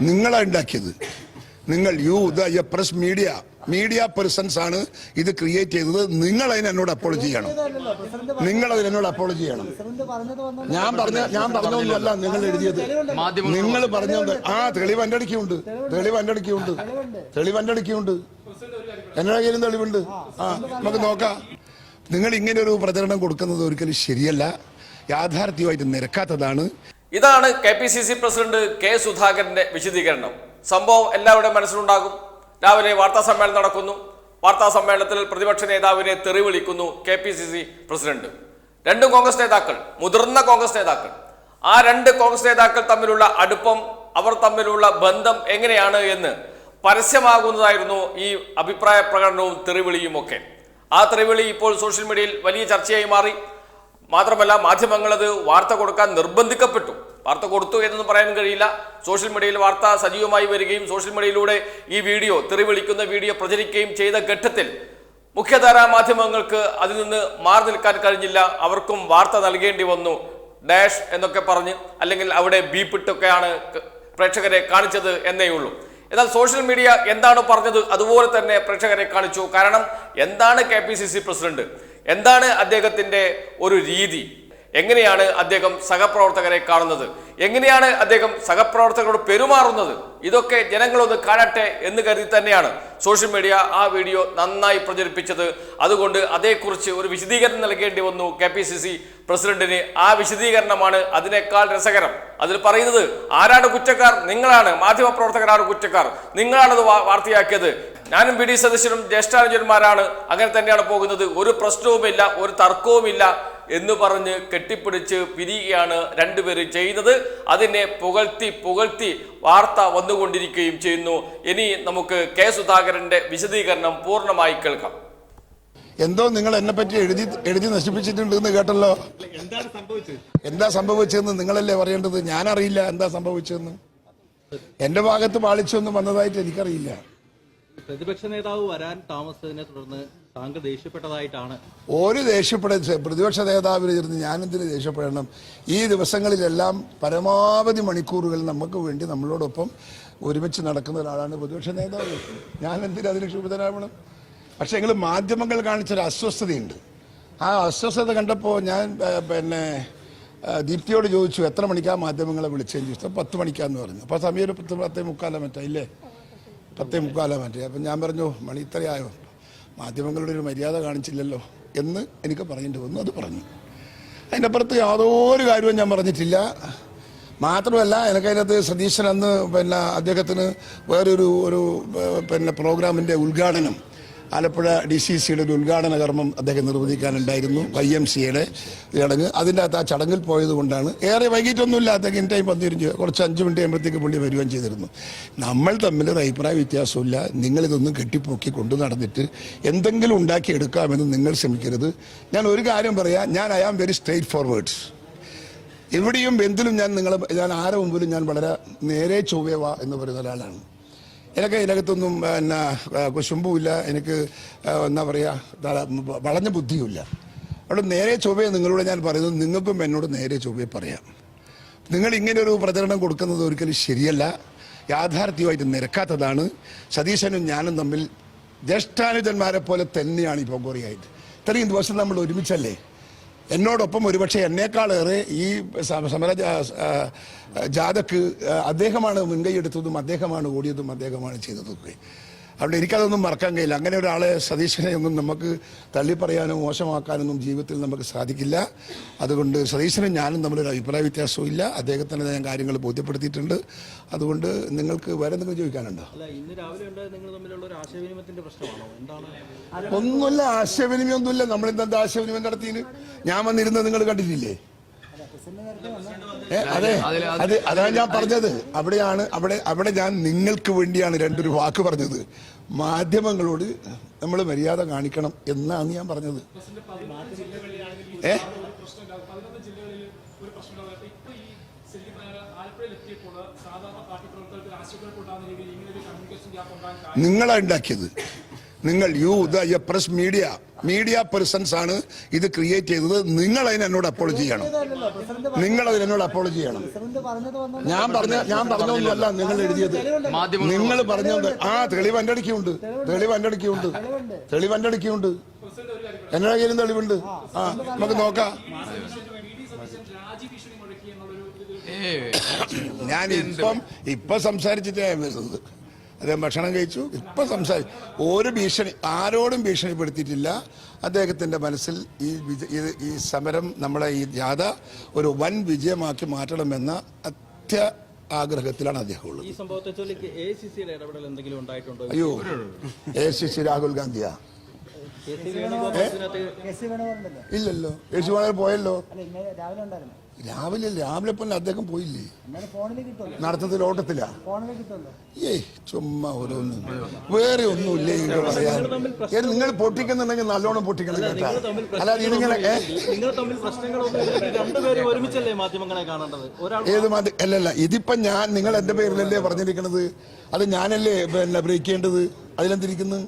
നിങ്ങളാ ഉണ്ടാക്കിയത്. നിങ്ങൾ you the press media media persons ആണ് ഇത് ക്രിയേറ്റ് ചെയ്തത്. നിങ്ങൾ അതിന് എന്നോട് അപ്പോളജി ചെയ്യണം. നിങ്ങൾ അതിന് എന്നോട് അപ്പോളജി ചെയ്യണം. ഞാൻ പറഞ്ഞ ഞാൻ പറഞ്ഞൊന്നുമല്ല നിങ്ങൾ എഴുതിയത്. നിങ്ങൾ പറഞ്ഞത് ആ തെളിവ് എന്റെ അടുക്കുണ്ട് തെളിവ് എന്റെ അടുക്കുണ്ട് തെളിവ് എന്റെ അടുക്കുണ്ട് എന്നോട് കയ്യിലും തെളിവുണ്ട്. ആ നമുക്ക് നോക്കാം. നിങ്ങൾ ഇങ്ങനെ ഒരു പ്രചരണം കൊടുക്കുന്നത് ഒരിക്കലും ശരിയല്ല. യാഥാർത്ഥ്യമായിട്ട് നിരക്കാത്തതാണ്. ഇതാണ് K P C C president K സുധാകരന്റെ വിശദീകരണം. സംഭവം എല്ലാവരുടെയും മനസ്സിലുണ്ടാകും. രാവിലെ വാർത്താ സമ്മേളനം നടക്കുന്നു. വാർത്താ സമ്മേളനത്തിൽ പ്രതിപക്ഷ നേതാവിനെ തെറി വിളിക്കുന്നു K P C C president. രണ്ടും കോൺഗ്രസ് നേതാക്കൾ മുതിർന്ന കോൺഗ്രസ് നേതാക്കൾ. ആ രണ്ട് കോൺഗ്രസ് നേതാക്കൾ തമ്മിലുള്ള അടുപ്പം അവർ തമ്മിലുള്ള ബന്ധം എങ്ങനെയാണ് എന്ന് പരസ്യമാകുന്നതായിരുന്നു ഈ അഭിപ്രായ പ്രകടനവും തെറിവിളിയും ഒക്കെ ആ തെറിവിളി ഇപ്പോൾ സോഷ്യൽ മീഡിയയിൽ വലിയ ചർച്ചയായി മാറി. മാത്രമല്ല മാധ്യമങ്ങൾ അത് വാർത്ത കൊടുക്കാൻ നിർബന്ധിക്കപ്പെട്ടു. വാർത്ത കൊടുത്തു എന്നൊന്നും പറയാൻ കഴിയില്ല. സോഷ്യൽ മീഡിയയിൽ വാർത്ത സജീവമായി വരികയും സോഷ്യൽ മീഡിയയിലൂടെ ഈ വീഡിയോ തെറി വിളിക്കുന്ന വീഡിയോ പ്രചരിക്കുകയും ചെയ്ത ഘട്ടത്തിൽ മുഖ്യധാരാ മാധ്യമങ്ങൾക്ക് അതിൽ നിന്ന് മാറി നിൽക്കാൻ കഴിഞ്ഞില്ല. അവർക്കും വാർത്ത നൽകേണ്ടി വന്നു. ഡാഷ് എന്നൊക്കെ പറഞ്ഞ് അല്ലെങ്കിൽ അവിടെ ബീപ്പിട്ടൊക്കെയാണ് പ്രേക്ഷകരെ കാണിച്ചത് എന്നേ ഉള്ളൂ. എന്നാൽ സോഷ്യൽ മീഡിയ എന്താണ് പറഞ്ഞത് അതുപോലെ തന്നെ പ്രേക്ഷകരെ കാണിച്ചു. കാരണം എന്താണ് കെ പ്രസിഡന്റ്? എന്താണ് അദ്ദേഹത്തിന്റെ ഒരു രീതി? എങ്ങനെയാണ് അദ്ദേഹം സഹപ്രവർത്തകരെ കാണുന്നത്? എങ്ങനെയാണ് അദ്ദേഹം സഹപ്രവർത്തകരോട് പെരുമാറുന്നത്? ഇതൊക്കെ ജനങ്ങളൊന്ന് കാണട്ടെ എന്ന് കരുതി തന്നെയാണ് സോഷ്യൽ മീഡിയ ആ വീഡിയോ നന്നായി പ്രചരിപ്പിച്ചത്. അതുകൊണ്ട് അതേക്കുറിച്ച് ഒരു വിശദീകരണം നൽകേണ്ടി വന്നു കെ പി സി സി പ്രസിഡന്റിന്. ആ വിശദീകരണമാണ് അതിനേക്കാൾ രസകരം. അതിൽ പറയുന്നത് ആരാണ് കുറ്റക്കാർ? നിങ്ങളാണ്. മാധ്യമപ്രവർത്തകരാണ് കുറ്റക്കാർ. നിങ്ങളാണത് വാർത്തയാക്കിയത്. ഞാനും ബി ഡി സദസ്യനും ജ്യേഷ്ഠാനുജന്മാരാണ്. അങ്ങനെ തന്നെയാണ് പോകുന്നത്. ഒരു പ്രശ്നവുമില്ല ഒരു തർക്കവുമില്ല എന്ന് പറഞ്ഞ് കെട്ടിപ്പിടിച്ച് പിരിയുകയാണ് രണ്ടുപേരും ചെയ്യുന്നത്. അതിനെ പുകഴ്ത്തി പുകഴ്ത്തി വാർത്ത വന്നുകൊണ്ടിരിക്കുകയും ചെയ്യുന്നു. ഇനി നമുക്ക് കെ സുധാകരന്റെ വിശദീകരണം പൂർണമായി കേൾക്കാം. എന്തോ നിങ്ങൾ എന്നെ പറ്റി എഴുതി എഴുതി നശിപ്പിച്ചിട്ടുണ്ട് എന്ന് കേട്ടല്ലോ. എന്താ സംഭവിച്ചതെന്ന് നിങ്ങളല്ലേ പറയേണ്ടത്? ഞാനറിയില്ല എന്താ സംഭവിച്ചതെന്ന്. എന്റെ ഭാഗത്ത് പാളിച്ചൊന്നും വന്നതായിട്ട് എനിക്കറിയില്ല. പ്രതിപക്ഷ നേതാവ് വരാൻ താമസിച്ചതിനെ തുടർന്ന് താങ്കൾ ദേഷ്യപ്പെട്ടതായിട്ടാണ്. ഒരു ദേഷ്യപ്പെട പ്രതിപക്ഷ നേതാവിനെ ഇരുന്ന് ഞാനെന്തിന് ദേഷ്യപ്പെടണം? ഈ ദിവസങ്ങളിലെല്ലാം പരമാവധി മണിക്കൂറുകൾ നമുക്ക് വേണ്ടി നമ്മളോടൊപ്പം ഒരുമിച്ച് നടക്കുന്ന ഒരാളാണ് പ്രതിപക്ഷ നേതാവ്. ഞാൻ എന്തിനാ അതിന് ക്ഷുഭിതനാവണം? പക്ഷെ എങ്കിലും മാധ്യമങ്ങൾ കാണിച്ചൊരു അസ്വസ്ഥതയുണ്ട്. ആ അസ്വസ്ഥത കണ്ടപ്പോൾ ഞാൻ പിന്നെ ദീപ്തിയോട് ചോദിച്ചു എത്ര മണിക്കാ മാധ്യമങ്ങളെ വിളിച്ചതെന്ന് ചോദിച്ചു പത്ത് മണിക്കാന്ന് പറഞ്ഞു. അപ്പോൾ സമയം ഒരു പത്ത് പത്തേ മുക്കാലോ മറ്റാ ഇല്ലേ? പത്തേ മുക്കാല മറ്റേ. അപ്പം ഞാൻ പറഞ്ഞു മണി ഇത്രയായോ? മാധ്യമങ്ങളുടെ ഒരു മര്യാദ കാണിച്ചില്ലല്ലോ. എന്ന് എനിക്ക് പറഞ്ഞിട്ട് വന്നു. അത് പറഞ്ഞു. അതിനപ്പുറത്ത് യാതൊരു കാര്യവും ഞാൻ പറഞ്ഞിട്ടില്ല. മാത്രമല്ല എനിക്കതിനകത്ത് സതീശൻ അന്ന് പിന്നെ അദ്ദേഹത്തിന് വേറൊരു ഒരു പിന്നെ പ്രോഗ്രാമിന്റെ ഉദ്ഘാടനം ആലപ്പുഴ ഡി സി സിയുടെ ഒരു ഉദ്ഘാടന കർമ്മം അദ്ദേഹം നിർവഹിക്കാനുണ്ടായിരുന്നു വൈ എം സിയുടെ ചടങ്ങ്. അതിന്റെ അകത്ത് ആ ചടങ്ങിൽ പോയത് കൊണ്ടാണ് ഏറെ വൈകിട്ടൊന്നുമില്ല അദ്ദേഹം ഇൻ ടൈം വന്നിരുന്നു കുറച്ച് അഞ്ച് മിനിറ്റ് ആകുമ്പോഴത്തേക്ക് പുള്ളി വരികയും ചെയ്തിരുന്നു. നമ്മൾ തമ്മിൽ ഒരു അഭിപ്രായ വ്യത്യാസമില്ല നിങ്ങളിതൊന്നും കെട്ടിപ്പൊക്കി കൊണ്ടു നടന്നിട്ട് എന്തെങ്കിലും ഉണ്ടാക്കിയെടുക്കാമെന്ന് നിങ്ങൾ ശ്രമിക്കരുത്. ഞാൻ ഒരു കാര്യം പറയാം. ഞാൻ I am very straight forwards എവിടെയും എന്തിലും ഞാൻ നിങ്ങളെ ഞാൻ ആരെ മുമ്പിലും ഞാൻ വളരെ നേരെ ചൊവ്വേവാ എന്ന് പറയുന്ന ഒരാളാണ്. എനിക്ക് ഇതിനകത്തൊന്നും പിന്നെ കുശുമ്പുമില്ല എനിക്ക് എന്താ പറയുക വളഞ്ഞ ബുദ്ധിയുമില്ല. അവിടെ നേരെ ചൊവ്വയെ നിങ്ങളോട് ഞാൻ പറയുന്നത് നിങ്ങൾക്കും എന്നോട് നേരെ ചൊവ്വയെ പറയാം. നിങ്ങൾ ഇങ്ങനെ ഒരു പ്രചരണം കൊടുക്കുന്നത് ഒരിക്കലും ശരിയല്ല. യാഥാർത്ഥ്യമായിട്ട് നിരക്കാത്തതാണ്. സതീശനും ഞാനും തമ്മിൽ ജ്യേഷ്ഠാനുജന്മാരെ പോലെ തന്നെയാണ് ഇപ്പോൾ പൊങ്കോറിയായിട്ട് ഇത്രയും ദിവസം നമ്മൾ ഒരുമിച്ചല്ലേ? എന്നോടൊപ്പം ഒരുപക്ഷെ എന്നേക്കാളേറെ ഈ സമര ജാഥക്ക് അദ്ദേഹമാണ് മുൻകൈ എടുത്തതും അദ്ദേഹമാണ് ഓടിയതും അദ്ദേഹമാണ് ചെയ്തതൊക്കെ അതുകൊണ്ട് എനിക്കതൊന്നും മറക്കാൻ കഴിയില്ല. അങ്ങനെ ഒരാളെ സതീശനെ ഒന്നും നമുക്ക് തള്ളിപ്പറയാനോ മോശമാക്കാനൊന്നും ജീവിതത്തിൽ നമുക്ക് സാധിക്കില്ല. അതുകൊണ്ട് സതീശനും ഞാനും തമ്മിലൊരു അഭിപ്രായ വ്യത്യാസവും ഇല്ല. അദ്ദേഹത്തിന് ഞാൻ കാര്യങ്ങൾ ബോധ്യപ്പെടുത്തിയിട്ടുണ്ട്. അതുകൊണ്ട് നിങ്ങൾക്ക് വേറെ എന്തെങ്കിലും ചോദിക്കാനുണ്ടോ? ഒന്നുമില്ല ആശയവിനിമയം ഒന്നുമില്ല നമ്മൾ എന്താ ആശയവിനിമയം നടത്തിയിന് ഞാൻ വന്നിരുന്നത് നിങ്ങൾ കണ്ടിട്ടില്ലേ? അതെ. അത് അതാണ് ഞാൻ പറഞ്ഞത്. അവിടെയാണ് അവിടെ അവിടെ ഞാൻ നിങ്ങൾക്ക് വേണ്ടിയാണ് രണ്ടൊരു വാക്ക് പറഞ്ഞത്. മാധ്യമങ്ങളോട് നമ്മൾ മര്യാദ കാണിക്കണം എന്നാണ് ഞാൻ പറഞ്ഞത്. ഏ? നിങ്ങളാ ഉണ്ടാക്കിയത്. നിങ്ങൾ you the press media media persons ആണ് ഇത് ക്രിയേറ്റ് ചെയ്തത്. നിങ്ങൾ അതിന് എന്നോട് അപ്പോളജി ചെയ്യണം. നിങ്ങൾ അതിന് എന്നോട് അപ്പോളജി ചെയ്യണം. ഞാൻ പറഞ്ഞ ഞാൻ പറഞ്ഞതല്ല നിങ്ങൾ എഴുതിയത്. നിങ്ങൾ പറഞ്ഞത് ആ തെളിവ് എന്റെ അടുക്കുണ്ട് തെളിവ് എന്റെ അടുക്കുണ്ട് തെളിവ് എന്റെ അടുക്കുണ്ട് എന്റെ കയ്യിലും തെളിവുണ്ട്. ആ നമുക്ക് നോക്കാം. ഞാൻ ഇപ്പം ഇപ്പൊ സംസാരിച്ചിട്ടേ അദ്ദേഹം ഭക്ഷണം കഴിച്ചു. ഇപ്പം സംസാരിച്ചു ഒരു ഭീഷണി ആരോടും ഭീഷണിപ്പെടുത്തിയിട്ടില്ല. അദ്ദേഹത്തിന്റെ മനസ്സിൽ ഈ വിജ ഈ സമരം നമ്മളെ ഈ ജാഥ ഒരു വൻ വിജയമാക്കി മാറ്റണമെന്ന അത്യ ആഗ്രഹത്തിലാണ് അദ്ദേഹം ഉള്ളത്. ഈ സംഭവത്തെ ചൊല്ലി എ സി സിയുടെ എന്തെങ്കിലും ഉണ്ടായിട്ടുണ്ടോ? അയ്യോ എ സി സി രാഹുൽ ഗാന്ധിയാ. ഇല്ലല്ലോ. യേശുവാണെങ്കിൽ പോയല്ലോ. രാവിലെ ഉണ്ടായിരുന്നു. രാവിലെ രാവിലെ പോലെ അദ്ദേഹം പോയില്ലേ? നടത്തത്തിൽ ഓട്ടത്തില്ല ഏയ് ചുമ്മാ ഓരോന്നും. വേറെ ഒന്നുമില്ലേ ഇങ്ങനെ പറയാൻ? നിങ്ങൾ പൊട്ടിക്കുന്നുണ്ടെങ്കിൽ നല്ലോണം പൊട്ടിക്കണം കേട്ടാ. അല്ലാതെ ഇതിങ്ങനെ ഏത് മാധ്യമം അല്ലല്ല ഇതിപ്പം ഞാൻ നിങ്ങൾ എന്റെ പേരിലല്ലേ പറഞ്ഞിരിക്കണത്? അത് ഞാനല്ലേ പിന്നെ ബ്രേക്ക് ചെയ്യേണ്ടത്? അതിലെന്തിരിക്കുന്നു?